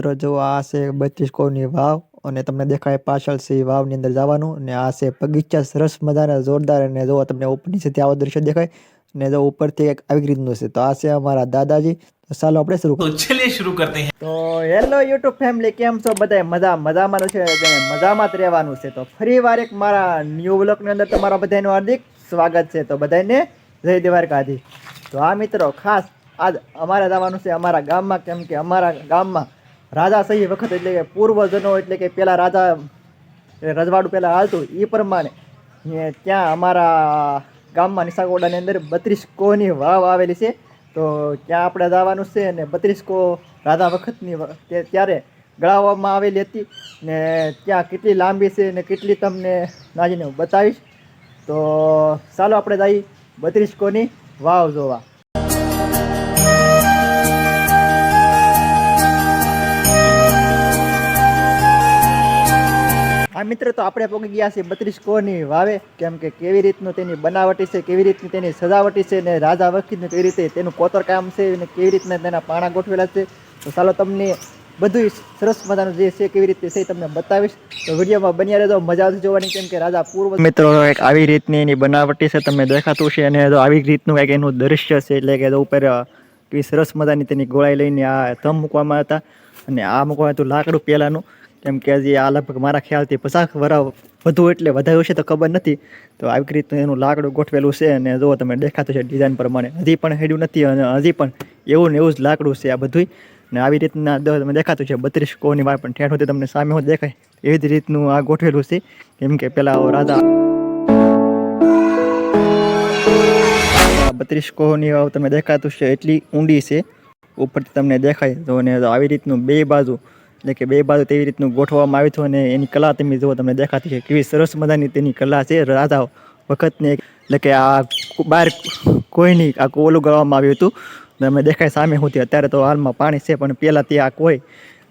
મિત્રો જો આ છે બત્રીસ કોની વાવ અને તમને દેખાય પાછળ છે વાવની અંદર જવાનું અને આ છે બગીચા સરસ મજાના જોરદાર અને જો તમને ઉપરની છે આવો દ્રશ્ય દેખાય અને જો ઉપરથી એક આવી રીતનું છે. તો આ છે અમારા દાદાજી. તો ચાલો આપણે શરૂ તો ચલીએ શરૂ કરતે હૈ. તો હેલો યુટ્યુબ ફેમિલી કેમ છો બધા મજા મજામાં છે મજામાં જ રહેવાનું છે. તો ફરી વાર એક મારા ન્યૂ બ્લોગની અંદર તમારા બધાનું હાર્દિક સ્વાગત છે. તો બધાને જય દેવારકાજી તો આ મિત્રો ખાસ આજ અમારે જવાનું છે અમારા ગામમાં કેમ કે અમારા ગામમાં રાજા સહી વખત એટલે કે પૂર્વજનો એટલે કે પેલા રાજા રજવાડું પહેલાં હાલતું એ પ્રમાણે. ત્યાં અમારા ગામમાં નિશાકોડાની અંદર બત્રીસ કોની વાવ આવેલી છે. તો ત્યાં આપણે જવાનું છે અને બત્રીસ કો રાજા વખતની ત્યારે ગળાવવામાં આવેલી હતી. ને ત્યાં કેટલી લાંબી છે ને કેટલી તમને નાજીને બતાવીશ. તો ચાલો આપણે જઈ બત્રીસ કોની વાવ જોવા. આ મિત્ર તો આપણે પહોંચી ગયા છીએ બત્રીસ કોની વાવે. કેમ કે કેવી રીતનું તેની બનાવટી છે, કેવી રીતની તેની સજાવટી છે ને રાજા વખતનું કેવી રીતે તેનું કોતર કામ છે અને કેવી રીતના તેના પાણા ગોઠવેલા છે. તો ચાલો તમને બધું સરસ મજાનું જે છે કેવી રીતે છે તમને બતાવીશ. તો વિડીયોમાં બન્યા રહેજો, મજા આવશે જોવાની, કેમ કે રાજા પૂર્વ મિત્રો, એક આવી રીતની એની બનાવટી છે તમને દેખાતું છે અને આવી રીતનું એક એનું દ્રશ્ય છે એટલે કે ઉપર કેવી સરસ મજાની તેની ગોળાઈ લઈને આ ધમ મૂકવામાં હતા. અને આ મૂકવામાં હતું લાકડું પહેલાંનું કેમ કે હજી આ લગભગ મારા ખ્યાલથી પચાસ વરાવ વધુ એટલે વધાર્યું છે તો ખબર નથી. તો આવી રીતનું એનું લાકડું ગોઠવેલું છે અને જો તમે દેખાતું છે ડિઝાઇન પ્રમાણે, હજી પણ હેડ્યું નથી અને હજી પણ એવું ને એવું જ લાકડું છે આ બધું ને આવી રીતના તમે દેખાતું છે બત્રીસ કોની વાર પણ ઠેઠ તમને સામે હોત દેખાય એવી જ રીતનું આ ગોઠવેલું છે. કેમ કે પહેલાં રાજા બત્રીસ કોહની વાવ તમે દેખાતું છે એટલી ઊંડી છે. ઉપરથી તમને દેખાય તો અને આવી રીતનું બે બાજુ એટલે કે બે બાજુ તેવી રીતનું ગોઠવવામાં આવ્યું હતું અને એની કલા તમે જુઓ તમને દેખાતી છે કેવી સરસ મજાની તેની કલા છે. રાજા વખતની એટલે કે આ બહાર કોઈની આ કોલું ગળવામાં આવ્યું હતું. અમે દેખાય સામે હોતી અત્યારે તો હાલમાં પાણી છે પણ પહેલાં ત્યાં કોઈ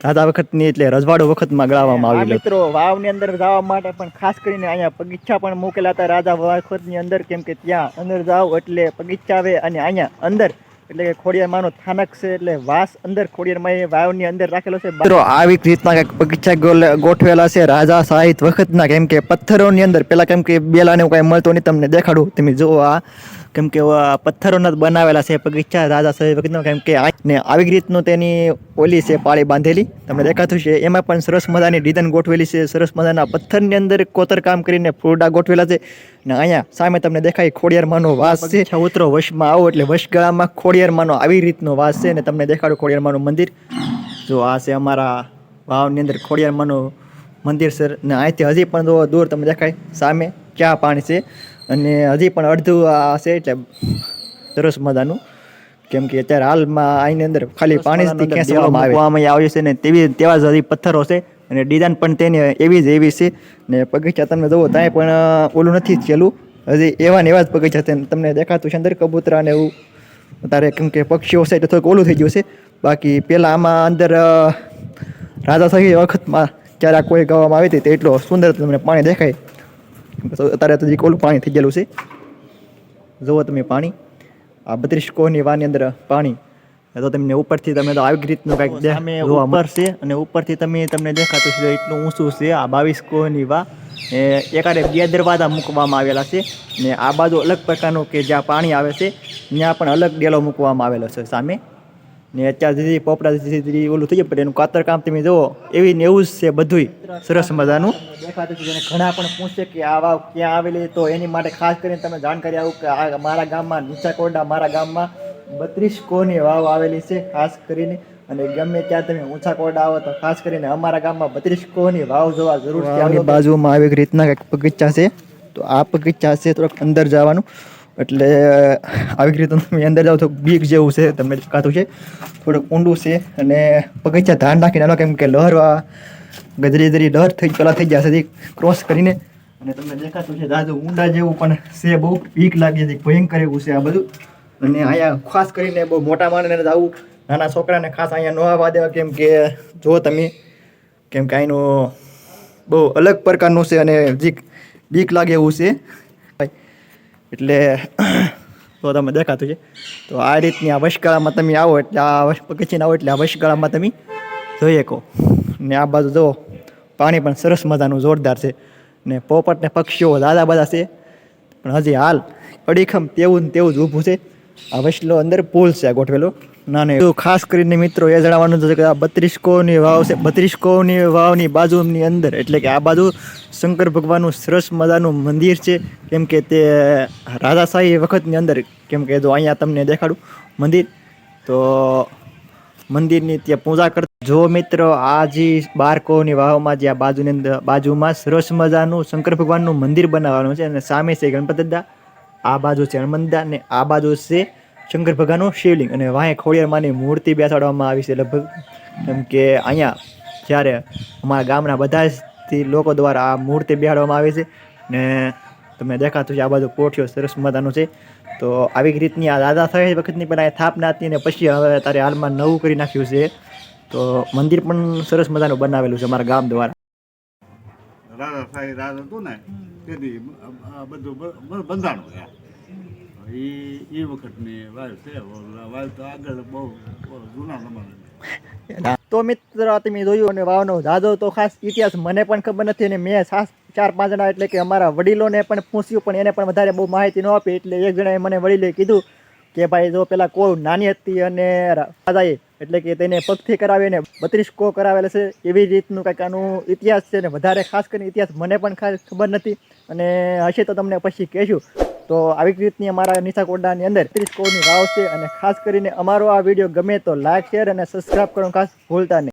રાજા વખતની એટલે રજવાડો વખતમાં ગળાવવામાં આવેલું. મિત્રો વાવની અંદર જવા માટે પણ ખાસ કરીને અહીંયા બગીચા પણ મૂકેલા હતા રાજા વખતની અંદર કેમ કે ત્યાં અંદર જાઓ એટલે બગીચા આવે અને અહીંયા અંદર એટલે કે ખોડિયારમાંનો સ્થાનક છે, એટલે વાસ અંદર ખોડિયારમાં એ વાવની અંદર રાખેલો છે. મિત્રો, આવી રીતના કંઈક બગીચા ગોઠવેલા છે. રાજા સાહિત વખતના કેમ કે પથ્થરોની અંદર પેલા કેમ કે બેલાને કાંઈ મળતો નહીં, તમને દેખાડું. તમે જુઓ આ કેમ કે પથ્થરોના બનાવેલા છે. પગીચા રાજા વખતનો કેમ કે ને આવી રીતનું તેની ઓલી છે પાળી બાંધેલી. તમને દેખાતું છે. એમાં પણ સરસ મજાની ડિઝાઇન ગોઠવેલી છે. સરસ મજાના પથ્થરની અંદર કોતર કામ કરીને ફૂરડા ગોઠવેલા છે. ને અહીંયા સામે તમને દેખાય ખોડિયારમાંનો વાસ છે. ઉતરો વશમાં આવો એટલે વશગાળામાં ખોડિયારમાંનો આવી રીતનો વાસ છે ને તમને દેખાડું ખોડિયારમાંનું મંદિર. જો આ છે અમારા વાવની અંદર ખોડિયારમાંનું મંદિર સર ને અહીંથી હજી પણ દૂર તમને દેખાય સામે ચા પાણી છે. અને હજી પણ અડધું આ છે એટલે સરસ મજાનું. કેમ કે અત્યારે હાલમાં આની અંદર ખાલી પાણી ખેંચવામાં આવ્યું છે ને તેવી તેવા જ હજી પથ્થરો છે અને ડિઝાઇન પણ તેની એવી જ એવી છે. ને બગીચા તમે જુઓ ત્યાં પણ ઓલું નથી થયેલું હજી એવા ને એવા જ બગીચા છે તમને દેખાતું છે અંદર કબૂતરા ને એવું. તારે કેમ કે પક્ષીઓ છે એટલે થોડુંક ઓલું થઈ ગયું છે. બાકી પહેલાં આમાં અંદર રાજા સહી વખતમાં જ્યારે આ કોઈ ગાવામાં આવી હતી તે એટલો સુંદર તમને પાણી દેખાય. અત્યારે તો હજી ઓલું પાણી થઈ ગયેલું છે જુઓ તમે પાણી. આ બત્રીસ કોહની વાની અંદર પાણી. તો તમને ઉપરથી તમે તો આવી રીતનું કંઈક સામે ઉપર છે અને ઉપરથી તમે તમને દેખાતું છે એટલું ઊંચું છે આ બાવીસ કોહની વા. એ એકાદે બે દરવાજા મૂકવામાં આવેલા છે. ને આ બાજુ અલગ પ્રકારનું કે જ્યાં પાણી આવે છે ત્યાં પણ અલગ ડેલો મૂકવામાં આવેલો છે સામે. ને અત્યારે ધીરે પોપડા ધીરે ધીરે ઓલું થઈ જાય પણ એનું કાતર કામ તમે જુઓ એવી ને એવું જ છે બધુંય. સરસ મજાનું. દેખાતું છે જેને ઘણા પણ પૂછે કે આ વાવ ક્યાં આવેલી તો એની માટે ખાસ કરીને તમે જાણકારી આવું કે આ મારા ગામમાં નીચા કોરડા મારા ગામમાં બત્રીસ કોની વાવ આવેલી છે ખાસ કરીને. અને ગમે ત્યાં તમે ઊંચા કોરડા આવો તો ખાસ કરીને અમારા ગામમાં બત્રીસ કોની વાવ જોવા જરૂર છે. બાજુમાં આવી રીતના કંઈક બગીચા છે. તો આ બગીચા છે થોડોક અંદર જવાનું. એટલે આવી રીતે તમે અંદર જાઓ તો બીક જેવું છે તમને દેખાતું છે. થોડુંક ઊંડું છે અને બગીચા ધાન નાખીને કેમ કે લહર ગજરી ગજરી ડર થઈ, પેલા થઈ જશે હજી ક્રોસ કરીને. અને તમને દેખાતું છે દાદુ ઊંડા જેવું, પણ છે બહુ બીક લાગે છે, ભયંકર એવું છે આ બધું. અને અહીંયા ખાસ કરીને બહુ મોટા માણસને આવું, નાના છોકરાને ખાસ અહીંયા ન આવવા દેવા કેમ કે જો તમે, કેમ કે અહીંનું બહુ અલગ પ્રકારનું છે અને હજી બીક લાગે એવું છે. એટલે તો તમે દેખાતું છે. તો આ રીતની આ વશગાળામાં તમે આવો એટલે, આ પગથિયાને આવો એટલે આ વશગાળામાં તમે જોઈએ કહો ને આ બાજુ જુઓ, પાણી પણ સરસ મજાનું જોરદાર છે. ને પોપટ ને પક્ષીઓ દાદા બધા છે. પણ હજી હાલ અડીખમ તેવું ને તેવું જ ઊભું છે. આ વસલો અંદર પુલ છે આ ગોઠવેલો. ના, ને ખાસ કરીને મિત્રો એ જણાવવાનું છે કે આ બત્રીસકોની વાવ છે. બત્રીસકોની વાવની બાજુની અંદર, એટલે કે આ બાજુ શંકર ભગવાનનું સરસ મજાનું મંદિર છે. કેમ કે તે રાજાશાહી વખતની અંદર, કેમ કે જો અહીંયા તમને દેખાડું મંદિર, તો મંદિરની ત્યાં પૂજા કરતા જો મિત્રો આ જે બારકોની વાવમાં જે આ બાજુની અંદર બાજુમાં સરસ મજાનું શંકર ભગવાનનું મંદિર બનાવવાનું છે અને સામે છે ગણપત દાદા. આ બાજુ છે હનુમાન અને આ બાજુ છે શંકર ભગવાનનું શિવલિંગ અને વાંહે ખોડિયારમાંની મૂર્તિ બેસાડવામાં આવી છે લગભગ. કેમ કે અહીંયા જ્યારે અમારા ગામના બધા જ લોકો દ્વારા આ મૂર્તિ બેસાડવામાં આવી છે ને તમને દેખાતું છે આ બાજુ કોઠીઓ સરસ મજાનું છે. તો આવી રીતની આ દાદા થાય વખતની પણ આ સ્થાપના હતી અને પછી હવે તારે હાલમાં નવું કરી નાખ્યું છે. તો મંદિર પણ સરસ મજાનું બનાવેલું છે અમારા ગામ દ્વારા. રાજા સાહેબ રાજ હતું ને તેથી બધું બંધાણું એ એ વખતની વાયુ છે વાયુ તો આગળ બહુ જૂના જમાના તો મિત્ર તમે જોયું અને વાવનો દાદો તો ખાસ ઇતિહાસ મને પણ ખબર નથી અને મેં સાસ ચાર પાંચ જણા એટલે કે અમારા વડીલોને પણ પૂછ્યું, પણ એને પણ વધારે બહુ માહિતી ન આપી, એટલે એક જણાએ મને વડીલે કીધું કે ભાઈ, જો પેલા કોળ નાની હતી અને રાજાએ એટલે કે તેને પગથી કરાવીને બત્રીસ કો કરાવેલા છે, એવી રીતનું કંઈક આનું ઇતિહાસ છે ને વધારે ખાસ કરીને ઇતિહાસ મને પણ ખાસ ખબર નથી અને હશે તો તમને પછી કહેશું. તો આવી રીતની અમારા નિશાકોડાની અંદર ત્રીસ કોની વાવ છે અને ખાસ કરીને અમારો આ વીડિયો ગમે તો લાઈક શેર અને સબસ્ક્રાઈબ કરવાનું ખાસ ભૂલતા નહીં.